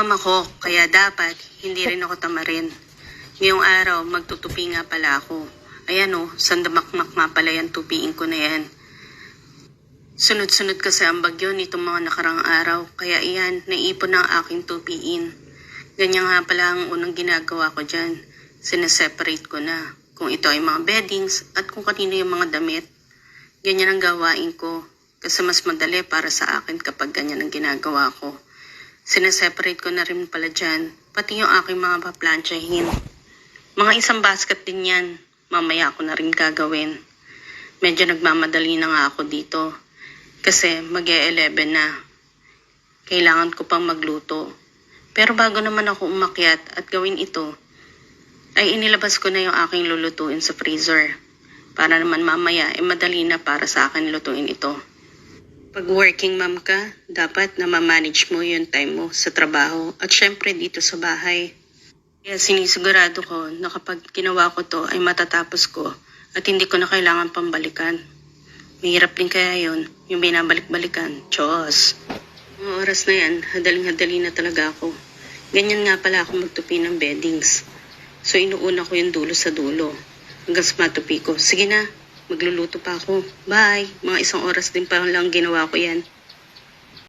Mama ko, kaya dapat hindi rin ako tamarin. Ngayong araw, magtutupi nga pala ako. Ayan o, sandamakmak nga pala yan, tupiin ko na yan. Sunod-sunod kasi ang bagyo nitong mga nakarang araw, kaya iyan, naipon ng aking tupiin. Ganyan nga pala ang unang ginagawa ko dyan. Sineseparate ko na kung ito ay mga beddings at kung kanino yung mga damit. Ganyan ang gawain ko kasi mas madali para sa akin kapag ganyan ang ginagawa ko. Sineseparate ko na rin pala dyan, pati yung aking mga paplansyahin. Mga isang basket din yan, mamaya ako na rin gagawin. Medyo nagmamadali na nga ako dito kasi mag 11 na. Kailangan ko pang magluto. Pero bago naman ako umakyat at gawin ito, ay inilabas ko na yung aking lulutuin sa freezer. Para naman mamaya ay madali na para sa akin lutuin ito. Pag working mom ka, dapat na ma-manage mo yung time mo sa trabaho at syempre dito sa bahay. Kaya sinisigurado ko na kapag ginawa ko to ay matatapos ko at hindi ko na kailangan pambalikan. Mahirap din kaya yon yung binabalik-balikan. Diyos. Mga oras na yan, hadaling-hadali na talaga ako. Ganyan nga pala ako magtupi ng beddings. So inuuna ko yung dulo sa dulo. Hanggang sa matupi ko. Sige na, magluluto pa ako. Bye! Mga isang oras din pa lang ginawa ko yan.